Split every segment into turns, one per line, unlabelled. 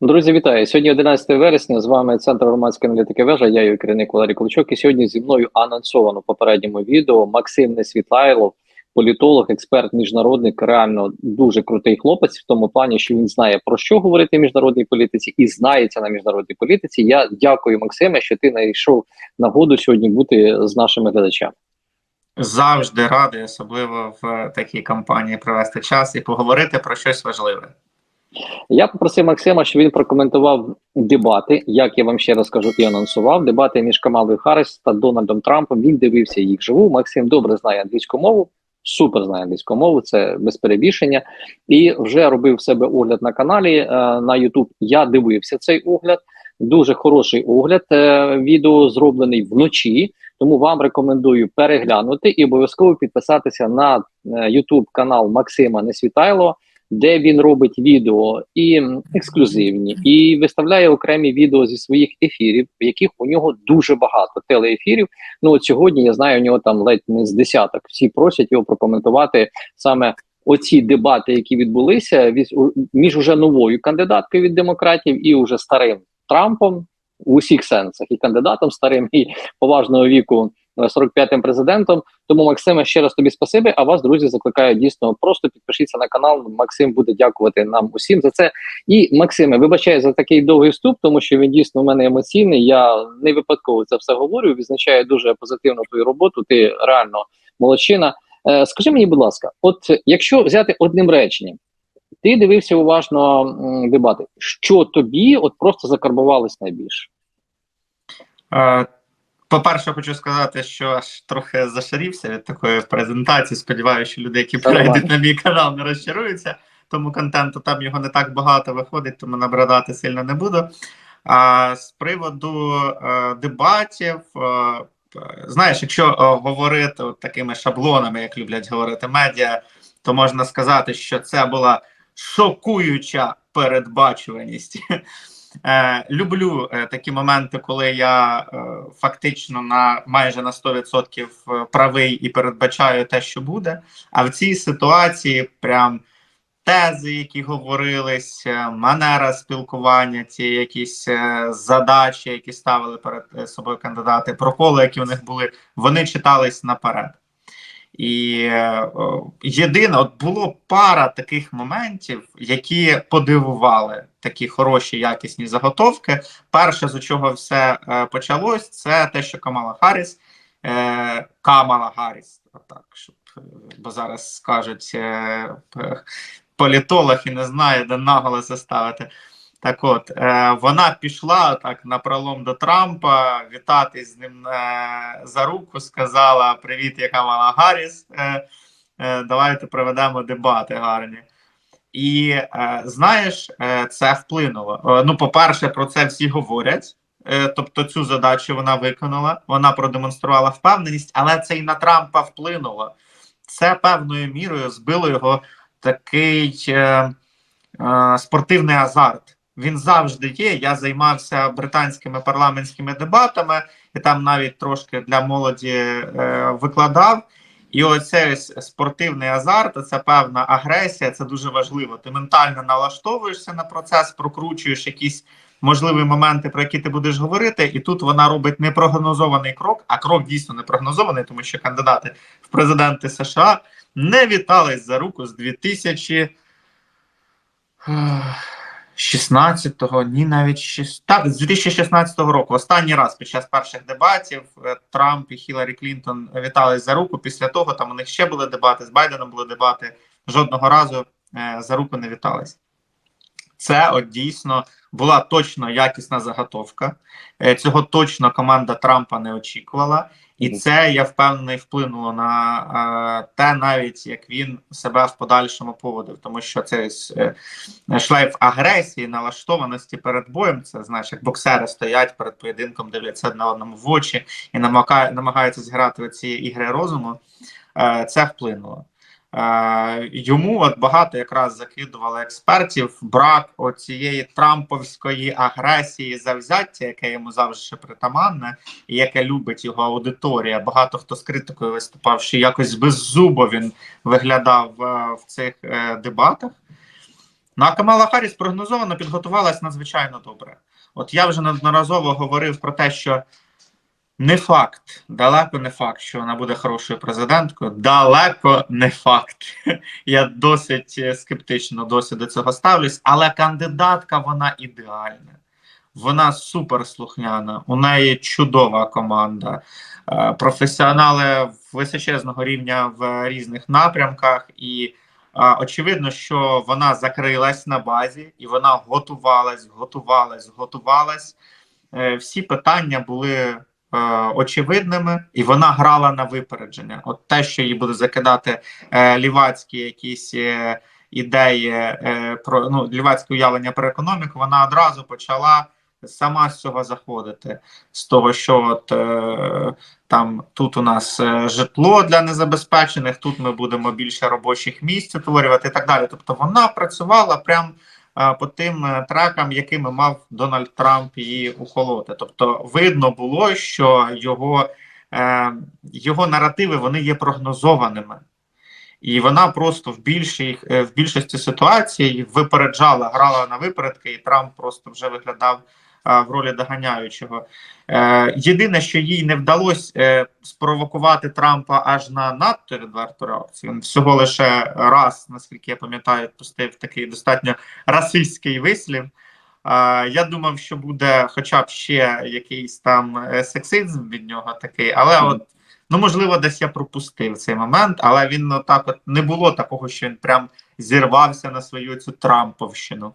Друзі, вітаю! Сьогодні 11 вересня. З вами Центр громадської аналітики вежа. Я її керівник Валерій Клочок. І сьогодні зі мною анонсовано попередньому відео Максим Несвітлайлов, політолог, експерт, міжнародник, реально дуже крутий хлопець в тому плані, що він знає про що говорити в міжнародній політиці і знається на міжнародній політиці. Я дякую, Максиме, що ти знайшов нагоду сьогодні бути з нашими глядачами.
Завжди радий, особливо в такій кампанії, провести час і поговорити про щось важливе.
Я попросив Максима, щоб він прокоментував дебати, як я вам ще раз кажу, і анонсував дебати між Камалою Харріс та Дональдом Трампом. Він дивився їх живу. Максим добре знає англійську мову, супер знає англійську мову, це без перебільшення. І вже робив в себе огляд на каналі е, на YouTube. Я дивився цей огляд. Дуже хороший огляд. Е, відео зроблений вночі. Тому вам рекомендую переглянути і обов'язково підписатися на е, YouTube канал Максима Несвітайло де він робить відео і ексклюзивні, і виставляє окремі відео зі своїх ефірів, яких у нього дуже багато телеефірів. Ну от сьогодні я знаю, у нього там ледь не з десяток. Всі просять його прокоментувати саме. Оці дебати, які відбулися між уже новою кандидаткою від демократів і уже старим Трампом в усіх сенсах, і кандидатом старим, і поважного віку 45-м президентом. Тому Максиме, ще раз тобі спасибі. А вас, друзі, закликаю дійсно просто підпишіться на канал. Максим буде дякувати нам усім за це. І Максиме, вибачаю за такий довгий вступ, тому що він дійсно у мене емоційний. Я не випадково це все говорю. Відзначаю дуже позитивно твою роботу. Ти реально молодчина. Е, скажи мені, будь ласка, от якщо взяти одним реченням. Ти дивився уважно дебати. Що тобі от просто закарбувалось найбільше?
По-перше, хочу сказати, що аж трохи зашарівся від такої презентації. Сподіваюся, що люди, які перейдуть на мій канал, не розчаруються. Тому контенту там його не так багато виходить, тому набрадати сильно не буду. А з приводу е, дебатів, е, знаєш, якщо е, говорити от такими шаблонами, як люблять говорити медіа, то можна сказати, що це була шокуюча передбачуваність. Е, Люблю е, такі моменти, коли я е, фактично на майже на 100% правий і передбачаю те, що буде. А в цій ситуації прям тези, які говорились, е, манера спілкування, ті якісь е, задачі, які ставили перед е, собою кандидати, проколи, які у них були, вони читались наперед. І єдине, от було пара таких моментів, які подивували такі хороші якісні заготовки. Перше, з чого все е, почалось, це те, що Камала Харріс, е, Камала Гарріс, отак, щоб, бо зараз скажуть е, політолог і не знає, де наголос заставити. Так от, е, вона пішла так на пролом до Трампа, вітати з ним е, за руку, сказала: Привіт, яка мала Гарріс. Е, е, давайте проведемо дебати гарні. І е, знаєш, е, це вплинуло. Е, ну, по-перше, про це всі говорять. Тобто, цю задачу вона виконала, вона продемонструвала впевненість, але це і на Трампа вплинуло. Це певною мірою збило його такий е, е, спортивний азарт. Він завжди є. Я займався британськими парламентськими дебатами, і там навіть трошки для молоді е, викладав. І оцей спортивний азарт, це певна агресія, це дуже важливо. Ти ментально налаштовуєшся на процес, прокручуєш якісь можливі моменти, про які ти будеш говорити, і тут вона робить непрогнозований крок, а крок дійсно непрогнозований, тому що кандидати в президенти США не вітались за руку з 2000. 16-го, ні, навіть 6... так, з 2016 року. Останній раз під час перших дебатів е, Трамп і Хіларі Клінтон вітались за руку. Після того там у них ще були дебати з Байденом. Були дебати жодного разу е, за руку не вітались. Це от дійсно була точно якісна заготовка. Е, цього точно команда Трампа не очікувала. І це я впевнений вплинуло на е, те, навіть як він себе в подальшому поводив, тому що це е, шлейф агресії, налаштованості перед боєм. Це знаєш, як боксери стоять перед поєдинком, дивляться на одному в очі і намагаються зіграти ці ігри розуму. Е, це вплинуло. Е, йому от багато якраз закидували експертів брак оцієї трамповської агресії завзяття, яке йому завжди притаманне, і яке любить його аудиторія. Багато хто з критикою виступав, що якось беззубо він виглядав е, в цих е, дебатах. Ну, а Камала Харріс прогнозовано підготувалась надзвичайно добре. От я вже неодноразово говорив про те, що не факт, далеко не факт, що вона буде хорошою президенткою. Далеко не факт. Я досить е, скептично досі до цього ставлюсь, але кандидатка вона ідеальна. Вона суперслухняна, у неї чудова команда, е, професіонали височезного рівня в різних напрямках, і е, очевидно, що вона закрилась на базі і вона готувалась, готувалась, готувалась. Всі питання були очевидними, і вона грала на випередження. От те, що їй буде закидати е, лівацькі якісь е, ідеї е, про ну, лівацьке уявлення про економіку, вона одразу почала сама з цього заходити. З того, що от е, там тут у нас е, житло для незабезпечених, тут ми будемо більше робочих місць утворювати і так далі. Тобто вона працювала прям е, по тим тракам, трекам, якими мав Дональд Трамп її ухолоти. Тобто, видно було, що його, е, його наративи вони є прогнозованими. І вона просто в більшій, е, в більшості ситуацій випереджала, грала на випередки, і Трамп просто вже виглядав в ролі доганяючого. Е, єдине, що їй не вдалося е, спровокувати Трампа аж на надто відверту реакцію. Він всього лише раз, наскільки я пам'ятаю, пустив такий достатньо расистський вислів. Я думав, що буде хоча б ще якийсь там е, сексизм від нього такий, але от ну можливо, десь я пропустив цей момент, але він ну, так от не було такого, що він прям зірвався на свою цю Трамповщину.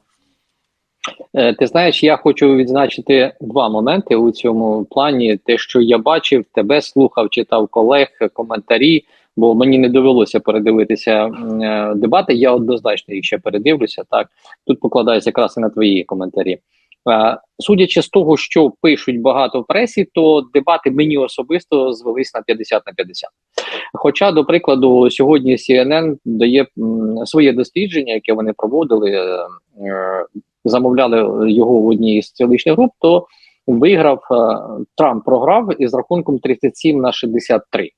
Е, Ти знаєш, я хочу відзначити два моменти у цьому плані. Те, що я бачив, тебе слухав, читав колег, коментарі, бо мені не довелося передивитися е, дебати. Я однозначно їх ще передивлюся. Так тут покладаюся якраз і на твої коментарі. Е, Судячи з того, що пишуть багато в пресі, то дебати мені особисто звелись на 50 на 50. Хоча, до прикладу, сьогодні CNN дає м, своє дослідження, яке вони проводили, е, замовляли його в одній з столичних груп, то виграв е, Трамп програв із рахунком 37 на 63.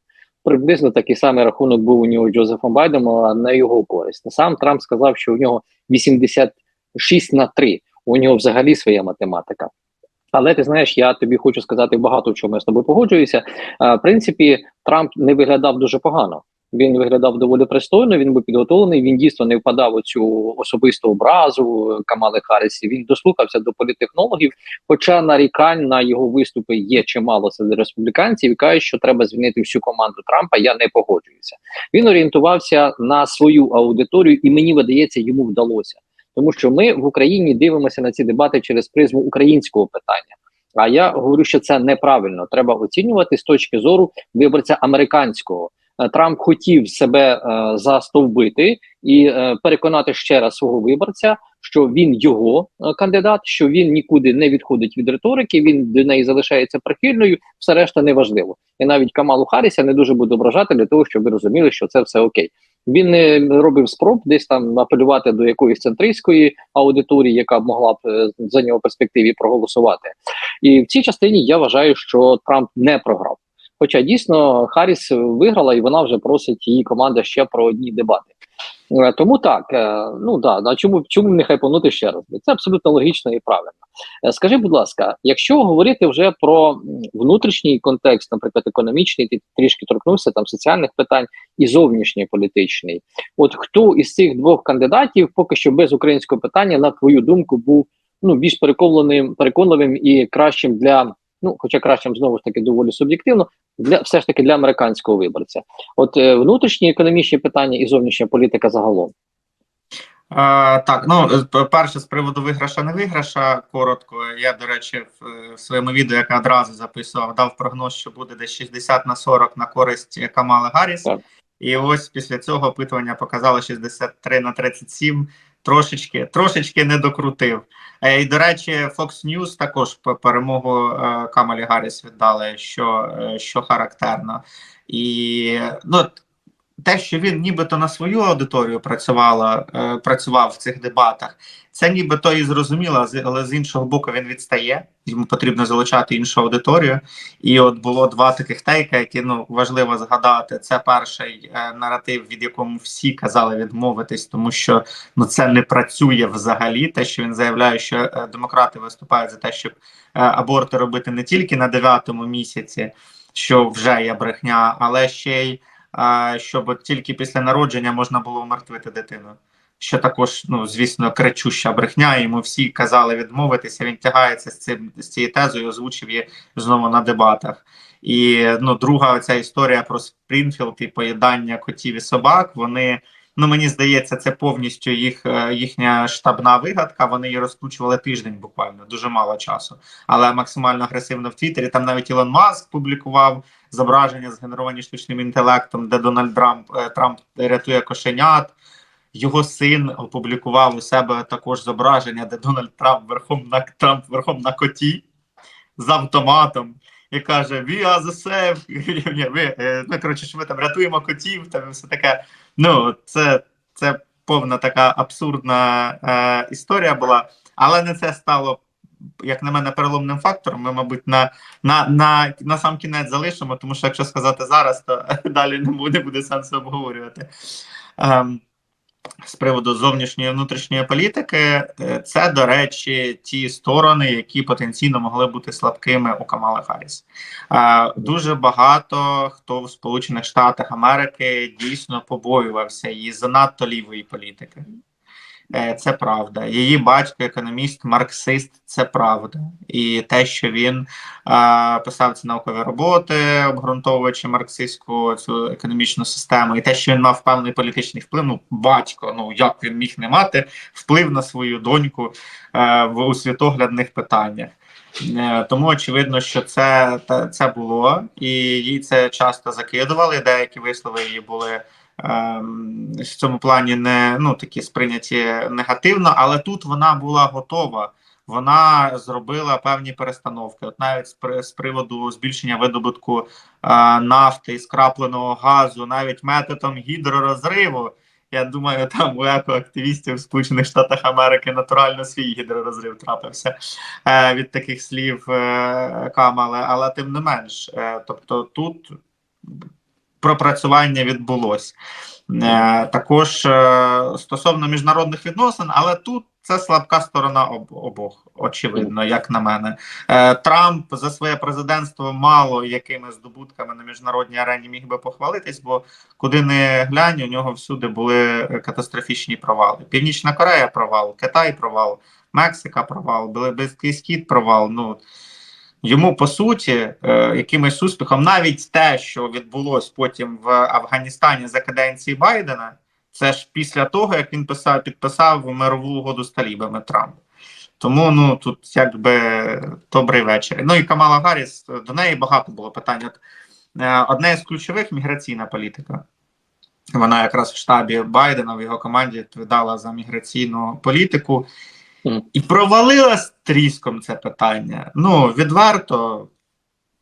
Приблизно такий самий рахунок був у нього Джозефом Байденом, на його користь. Сам Трамп сказав, що у нього 86 на 3. У нього взагалі своя математика. Але ти знаєш, я тобі хочу сказати багато в чому я з тобою погоджуюся. Е, В принципі, Трамп не виглядав дуже погано. Він виглядав доволі пристойно. Він був підготовлений. Він дійсно не впадав у цю особисту образу Камали Харрісі. Він дослухався до політехнологів. Хоча нарікань на його виступи є чимало серед республіканців, і кажуть, що треба звільнити всю команду Трампа. Я не погоджуюся. Він орієнтувався на свою аудиторію, і мені видається, йому вдалося. Тому що ми в Україні дивимося на ці дебати через призму українського питання. А я говорю, що це неправильно. Треба оцінювати з точки зору виборця американського. Е, Трамп хотів себе е, застовбити і е, переконати ще раз свого виборця, що він його кандидат, що він нікуди не відходить від риторики, він до неї залишається прихильною, все решта неважливо. І навіть Камалу Харріса не дуже буде ображати для того, щоб ви розуміли, що це все окей. Він не робив спроб десь там апелювати до якоїсь центристської аудиторії, яка б могла б за нього перспективі проголосувати. І в цій частині я вважаю, що Трамп не програв. Хоча дійсно Харріс виграла, і вона вже просить її команда ще про одні дебати. Е, Тому так, е, ну да, да чому чому не хайпанути ще раз? Це абсолютно логічно і правильно. Е, Скажи, будь ласка, якщо говорити вже про внутрішній контекст, наприклад, економічний, ти трішки торкнувся там соціальних питань і зовнішній політичний, от хто із цих двох кандидатів поки що без українського питання, на твою думку, був ну більш переконливим, переконливим і кращим для ну, хоча кращим знову ж таки доволі суб'єктивно, для все ж таки для американського виборця. От е, внутрішні економічні питання і зовнішня політика загалом.
Е, так, ну перше з приводу виграша не виграша. Коротко. Я, до речі, в, в своєму відео, яке одразу записував, дав прогноз, що буде десь 60 на 40 на користь Камали Гарріс.
Так.
І ось після цього опитування показало 63 на 37. Трошечки, трошечки не докрутив. Е, і до речі, Fox News також перемогу е, Камалі Гарріс віддали, що, е, що характерно. І ну, те, що він нібито на свою аудиторію працювала, е, працював в цих дебатах, це нібито і зрозуміло, але з іншого боку він відстає. Йому потрібно залучати іншу аудиторію. І от було два таких тейка, які ну важливо згадати. Це перший е, наратив, від якому всі казали відмовитись, тому що ну це не працює взагалі. Те, що він заявляє, що е, демократи виступають за те, щоб аборти робити не тільки на дев'ятому місяці, що вже є брехня, але ще й щоб тільки після народження можна було умертвити дитину. Що також, ну звісно, кричуща брехня. Йому всі казали відмовитися. Він тягається з цим з цією тезою, озвучив її знову на дебатах. І ну, друга ця історія про Спрінфілд і поїдання котів і собак. Вони ну мені здається, це повністю їх е, їхня штабна вигадка. Вони її розкручували тиждень, буквально дуже мало часу, але максимально агресивно в Твіттері. Там навіть Ілон Маск публікував зображення згенеровані штучним інтелектом, де Дональд Трамп е, Трамп рятує кошенят. Його син опублікував у себе також зображення, де Дональд Трамп верхом на Трамп верхом на коті з автоматом і каже: We are the same. Ні, ви, е, ну, коротше, що ми там рятуємо котів, там все таке. Ну, це, це повна така абсурдна е, історія була, але не це стало. Як на мене, переломним фактором, ми, мабуть, на на, на, на сам кінець залишимо, тому що якщо сказати зараз, то далі не буде, буде сенсу обговорювати. Ем, з приводу зовнішньої і внутрішньої політики, е, це, до речі, ті сторони, які потенційно могли бути слабкими у Камали Харріс. Е, Дуже багато хто в Сполучених Штатах Америки дійсно побоювався її занадто лівої політики. Е, Це правда. Її батько, економіст, марксист, це правда. І те, що він писав ці наукові роботи, обґрунтовуючи марксистську цю економічну систему, і те, що він мав певний політичний вплив, ну батько, ну як він міг не мати вплив на свою доньку е, в у світоглядних питаннях. Е, Тому очевидно, що це, це було, і їй це часто закидували. Деякі вислови її були в цьому плані не ну такі сприйняті негативно, але тут вона була готова. Вона зробила певні перестановки. От навіть з, при- з приводу збільшення видобутку е, нафти і скрапленого газу, навіть методом гідророзриву. Я думаю, там у екоактивістів в Сполучених Штатах Америки натурально свій гідророзрив трапився е, від таких слів е, Камали, але тим не менш, е, тобто тут пропрацювання відбулось. Е, також е, стосовно міжнародних відносин, але тут це слабка сторона об, обох, очевидно, як на мене. Е, Трамп за своє президентство мало якими здобутками на міжнародній арені міг би похвалитись, бо куди не глянь, у нього всюди були катастрофічні провали. Північна Корея провал, Китай провал, Мексика провал, Близький Схід провал. Ну Йому по суті е, якимось успіхом, навіть те, що відбулось потім в Афганістані за каденції Байдена, це ж після того, як він писав, підписав мирову угоду з талібами Трамп. Тому ну тут якби добрий вечір. Ну і Камала Гарріс, до неї багато було питань. От, е, одне з ключових міграційна політика. Вона якраз в штабі Байдена в його команді відповідала за міграційну політику. І провалила тріском це питання. Ну, відверто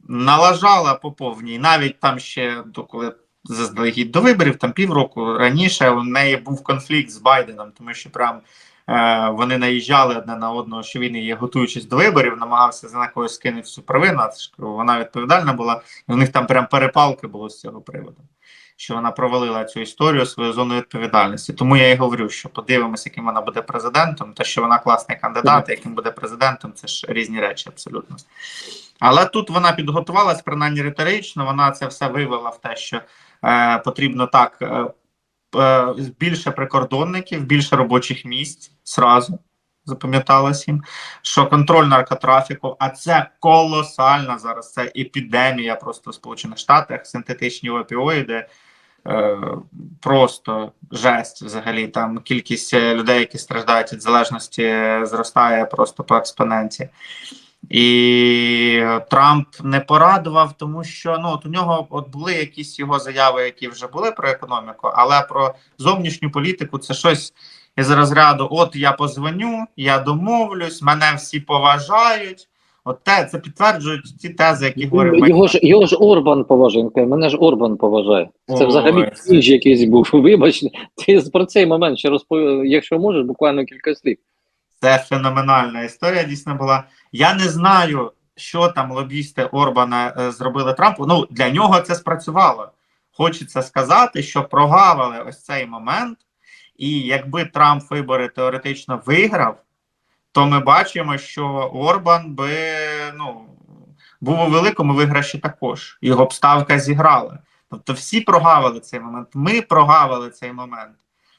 налажала по повній. Навіть там ще коли заздалегідь до виборів, там півроку раніше у неї був конфлікт з Байденом, тому що прям е, вони наїжджали одне на одного, що він її, готуючись до виборів, намагався за когось скинути всю провину. Вона відповідальна була, і у них там прям перепалки було з цього приводу. Що вона провалила цю історію свою зону відповідальності. Тому я і говорю, що подивимося, яким вона буде президентом. Те, що вона класний кандидат, яким буде президентом, це ж різні речі абсолютно. Але тут вона підготувалась, принаймні риторично, вона це все вивела в те, що е, потрібно так е, е, більше прикордонників, більше робочих місць зразу. Запам'яталось їм, що контроль наркотрафіку, а це колосальна зараз. Це епідемія просто в Сполучених Штатах, синтетичні опіоїди. Е, просто жесть взагалі. Там кількість е, людей, які страждають від залежності, зростає просто по експоненті. І Трамп не порадував, тому що ну от у нього от були якісь його заяви, які вже були про економіку, але про зовнішню політику це щось із розряду: от я позвоню, я домовлюсь, мене всі поважають. От те, це підтверджують ті тези, які говорив
Його ж його ж Орбан поважає. Мене ж Орбан поважає. Це
Ой,
взагалі
це-
якийсь був. Вибач, ти про цей момент ще розповів, якщо можеш, буквально кілька слів.
Це феноменальна історія дійсно була. Я не знаю, що там лобісти Орбана е, зробили Трампу. Ну для нього це спрацювало. Хочеться сказати, що прогавили ось цей момент, і якби Трамп вибори теоретично виграв, то ми бачимо, що Орбан би ну, був у великому виграші також. Його б ставка зіграла. Тобто всі прогавили цей момент. Ми прогавили цей момент.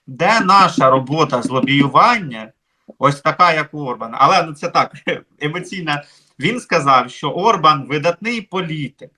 Де наша робота з лобіювання? Ось така, як у Орбана. Але ну це так емоційно. Він сказав, що Орбан видатний політик,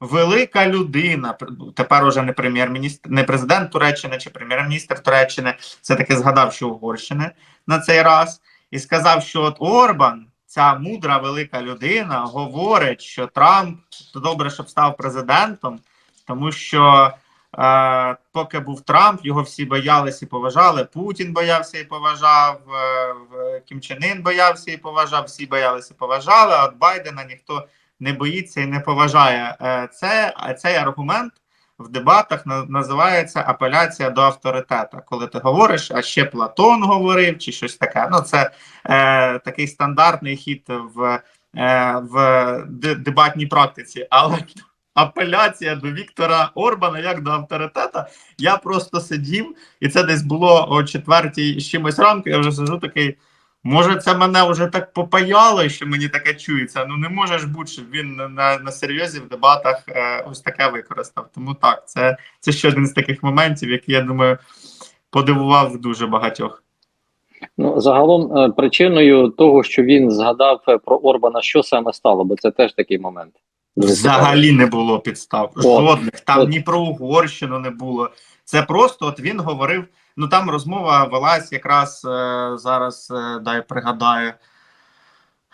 велика людина. Тепер уже не прем'єр-міністр, не президент Туреччини чи прем'єр-міністр Туреччини. Це таки згадав, що Угорщини на цей раз, і сказав, що от Орбан, ця мудра велика людина, говорить, що Трамп добре, щоб став президентом, тому що. Е, поки був Трамп, його всі боялися і поважали. Путін боявся і поважав, е, Кім Чен Ін боявся і поважав, всі боялися і поважали. А от Байдена ніхто не боїться і не поважає. Е, це цей аргумент в дебатах називається апеляція до авторитета. Коли ти говориш, а ще Платон говорив, чи щось таке. Ну це е, такий стандартний хід в, е, в дебатній практиці. Але апеляція до Віктора Орбана як до авторитета. Я просто сидів, і це десь було о четвертій чимось ранку. Я вже сиджу такий. Може, це мене вже так попаяло, що мені таке чується. Ну не може ж бути, щоб він на, на, на серйозі в дебатах е, ось таке використав. Тому так, це, це ще один з таких моментів, який я думаю подивував дуже багатьох.
Ну, загалом е, причиною того, що він згадав е, про Орбана, що саме стало, бо це теж такий момент.
Взагалі не було підстав. Жодних. Там ні про Угорщину не було. Це просто от він говорив. Ну там розмова велась якраз е, зараз, е, дай пригадаю.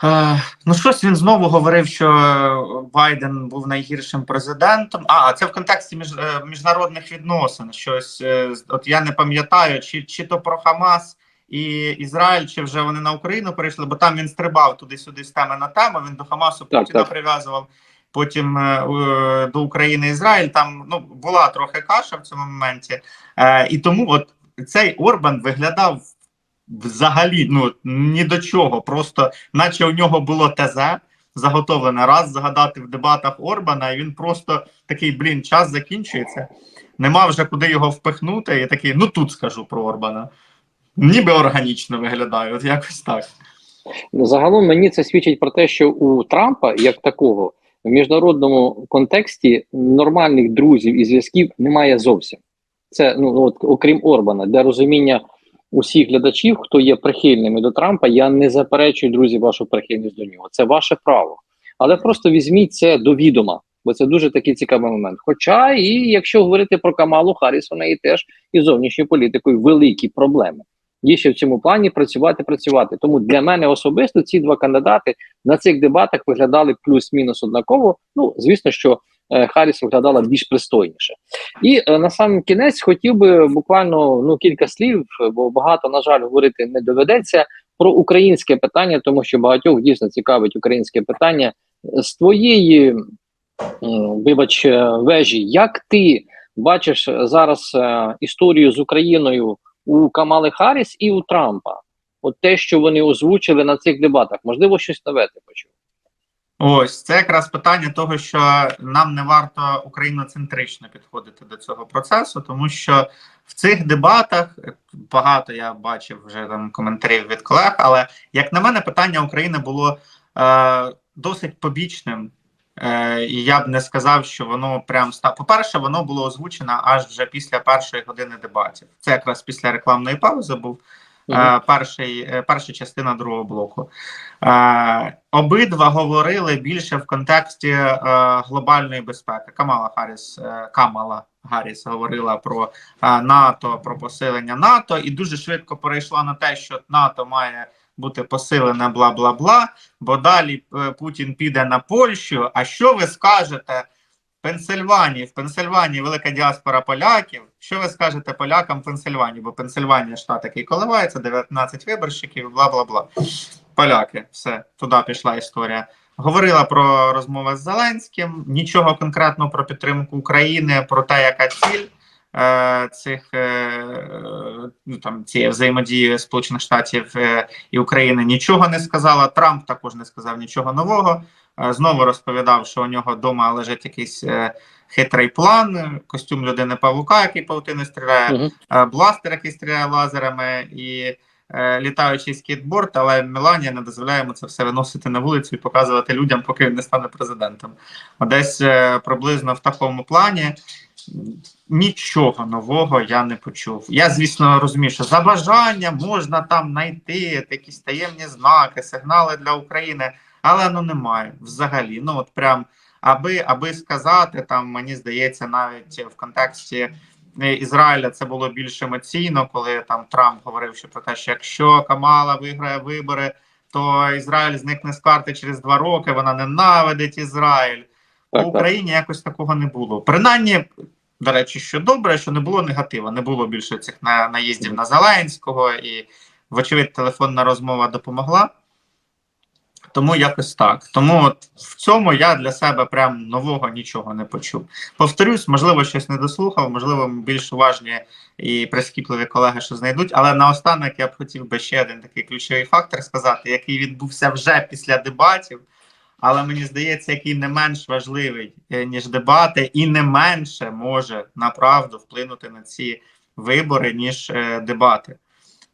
Е, ну, щось він знову говорив, що Байден був найгіршим президентом. А, це в контексті між, е, міжнародних відносин. Щось, е, от я не пам'ятаю, чи, чи то про Хамас і Ізраїль, чи вже вони на Україну перейшли, бо там він стрибав туди-сюди з теми на тему. Він до Хамасу
Так,
Путіна
так.
прив'язував. Потім до України Ізраїль там ну була трохи каша в цьому моменті, е, і тому от цей Орбан виглядав взагалі ну ні до чого, просто наче у нього було ТЗ заготовлене раз згадати в дебатах Орбана, і він просто такий блін, час закінчується. Нема вже куди його впихнути. І такий, ну тут скажу про Орбана. Ніби органічно виглядає, от якось так.
Ну, Загалом мені це свідчить про те, що у Трампа, як такого, в міжнародному контексті нормальних друзів і зв'язків немає зовсім. Це ну от окрім Орбана, для розуміння усіх глядачів, хто є прихильними до Трампа, я не заперечую друзі вашу прихильність до нього. Це ваше право. Але просто візьміть це до відома, бо це дуже такий цікавий момент. Хоча, і якщо говорити про Камалу Харріс, у неї теж і зовнішньою політикою великі проблеми. Є ще в цьому плані працювати, працювати. Тому для мене особисто ці два кандидати на цих дебатах виглядали плюс-мінус однаково. Ну, звісно, що Харріс виглядала більш пристойніше. І е, на сам кінець хотів би буквально ну кілька слів, бо багато на жаль говорити не доведеться про українське питання, тому що багатьох дійсно цікавить українське питання з твоєї, вибач, е, вежі. Як ти бачиш зараз е, історію з Україною у Камали Харріс і у Трампа? От те, що вони озвучили на цих дебатах, можливо, щось нове ти почув.
Ось це якраз питання того, що нам не варто україноцентрично підходити до цього процесу, тому що в цих дебатах багато я бачив вже там коментарів від колег. Але як на мене, питання України було е, досить побічним. Е, і я б не сказав, що воно прям став. По-перше, воно було озвучено аж вже після першої години дебатів. Це якраз після рекламної паузи був. Перший, е, перша частина другого блоку. Обидва говорили більше в контексті е, глобальної безпеки. Камала Харріс, е, Камала Гарріс говорила про НАТО, про посилення НАТО, і дуже швидко перейшла на те, що НАТО має бути посилене, бла бла бла. Бо далі Путін піде на Польщу. А що ви скажете? Пенсильванії, в Пенсильванії велика діаспора поляків. Що ви скажете полякам в Пенсильванії? Бо Пенсильванія штат, який коливається, 19 виборщиків, бла бла бла. Поляки, все, туди пішла історія. Говорила про розмови з Зеленським, нічого конкретного про підтримку України, про те, яка ціль е, цих е, ну, там цієї взаємодії Сполучених Штатів е, і України нічого не сказала. Трамп також не сказав нічого нового. Е, знову розповідав, що у нього вдома лежить якийсь е, хитрий план, е, костюм людини павука, який павутини стріляє, бластер, який стріляє лазерами, і літаючий скейтборд, але Меланія не дозволяє йому це все виносити на вулицю і показувати людям, поки він не стане президентом. Десь приблизно в такому плані. Нічого нового я не почув. Я, звісно, розумію, що за бажання можна там знайти якісь таємні знаки, сигнали для України, але ну немає взагалі. Ну от прям аби аби сказати, там мені здається, навіть в контексті е, Ізраїля це було більш емоційно, коли там Трамп говорив що про те, що якщо Камала виграє вибори, то Ізраїль зникне з карти через два роки. Вона ненавидить Ізраїль.
Так,
У
так.
Україні якось такого не було. Принаймні, до речі, що добре, що не було негатива, не було більше цих на, наїздів на Зеленського, і, вочевидь, телефонна розмова допомогла. Тому якось так. Тому от в цьому я для себе прям нового нічого не почув. Повторюсь, можливо, щось не дослухав, можливо, більш уважні і прискіпливі колеги, що знайдуть. Але наостанок я б хотів би ще один такий ключовий фактор сказати, який відбувся вже після дебатів але мені здається, який не менш важливий е, ніж дебати, і не менше може направду вплинути на ці вибори, ніж е, дебати.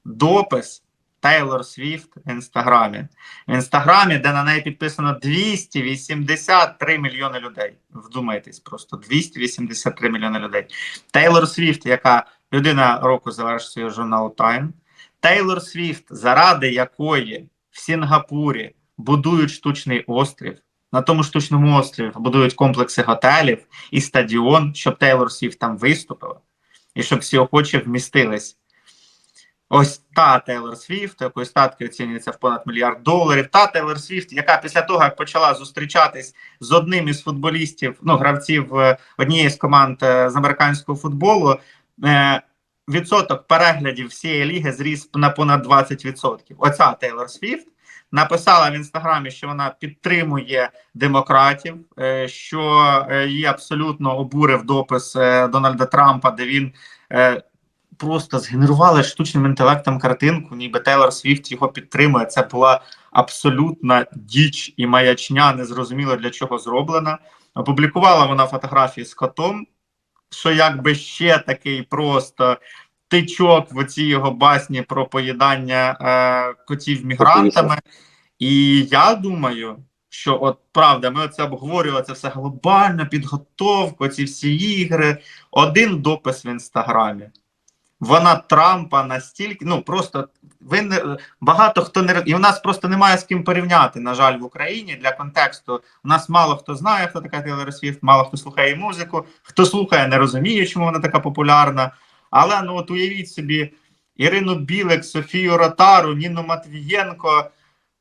Допис Тейлор Свіфт в інстаграмі. В інстаграмі, де на неї підписано 283 мільйони людей. Вдумайтесь, просто 283 мільйони людей. Тейлор Свіфт, яка людина року завершує журнал Time. Тейлор Свіфт, заради якої в Сінгапурі будують штучний острів. На тому штучному острові будують комплекси готелів і стадіон, щоб Тейлор Свіфт там виступила, і щоб всі охочі вмістились. Ось та Тейлор Свіфт, якої статки оцінюються в понад мільярд доларів. Та Тейлор Свіфт, яка після того, як почала зустрічатись з одним із футболістів, ну гравців е, однієї з команд е, з американського футболу, е, відсоток переглядів всієї ліги зріс на понад 20%. Оця Тейлор Свіфт написала в інстаграмі, що вона підтримує демократів, що її абсолютно обурив допис Дональда Трампа, де він просто згенерували штучним інтелектом картинку, ніби Тейлор Свіфт його підтримує. Це була абсолютна діч і маячня, незрозуміло для чого зроблена. Опублікувала вона фотографії з котом, що якби ще такий просто тичок в оцій його басні про поїдання е, котів мігрантами. І я думаю, що от правда, ми оце обговорювали це все глобально, підготовку, ці всі ігри. Один допис в інстаграмі. Вона Трампа настільки, ну просто ви не багато хто не і у нас просто немає з ким порівняти. На жаль, в Україні для контексту. У нас мало хто знає, хто така Тейлор Свіфт, мало хто слухає музику. Хто слухає, не розуміє, чому вона така популярна. Але ну от уявіть собі Ірину Білик, Софію Ротару, Ніну Матвієнко,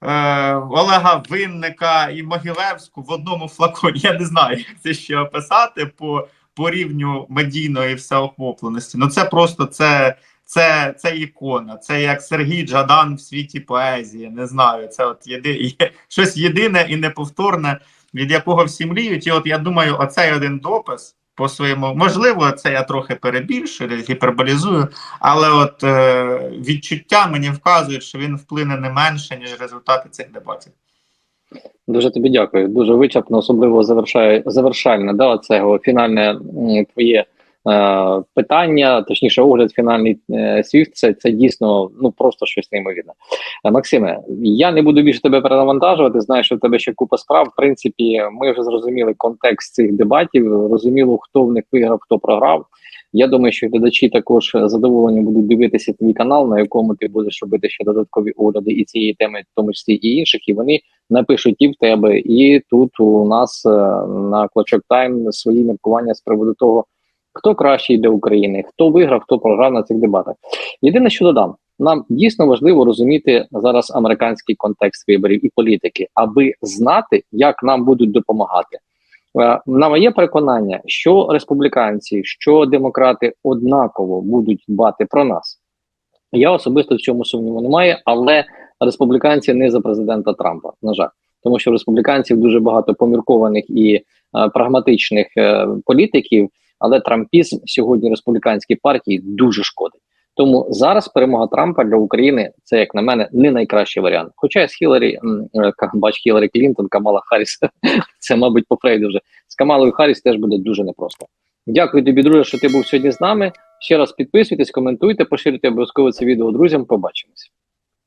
е, Олега Винника і Могилевську в одному флаконі. Я не знаю, як це ще описати по, по рівню медійної всеохопленості. Ну це просто це, це, це ікона. Це як Сергій Джадан в світі поезії. Не знаю. Це от єди, є, щось єдине і неповторне, від якого всі мріють. І от я думаю, оцей один допис по своєму можливо, це я трохи перебільшую, гіперболізую, але от е, відчуття мені вказують, що він вплине не менше, ніж результати цих дебатів.
Дуже тобі дякую. Дуже вичерпно, особливо завершає завершальне, да, це фінальне твоє питання, точніше, огляд фінальний е, свіфт. Це, це дійсно ну просто щось неймовірне. Е, Максиме, я не буду більше тебе перенавантажувати. Знаю, що в тебе ще купа справ. В принципі, ми вже зрозуміли контекст цих дебатів, розуміло, хто в них виграв, хто програв. Я думаю, що глядачі також задоволені будуть дивитися твій канал, на якому ти будеш робити ще додаткові огляди і цієї теми, в тому числі і інших, і вони напишуть і в тебе, і тут у нас е, на Клочок Тайм свої міркування з приводу того, хто кращий для України, хто виграв, хто програв на цих дебатах. Єдине, що додам, нам дійсно важливо розуміти зараз американський контекст виборів і політики, аби знати, як нам будуть допомагати. Е, На моє переконання, що республіканці, що демократи однаково будуть дбати про нас. Я особисто в цьому сумніву немає, але республіканці не за президента Трампа. На жаль, тому що республіканців дуже багато поміркованих і е, прагматичних е, політиків, але трампізм сьогодні республіканській партії дуже шкодить. Тому зараз перемога Трампа для України це, як на мене, не найкращий варіант. Хоча з Хіларі, е, бач, Хіларі Клінтон, Камала Харріс, це, мабуть, по Фрейду вже з Камалою Харріс теж буде дуже непросто. Дякую тобі, друже, що ти був сьогодні з нами. Ще раз підписуйтесь, коментуйте, поширюйте обов'язково це відео друзям. Побачимось.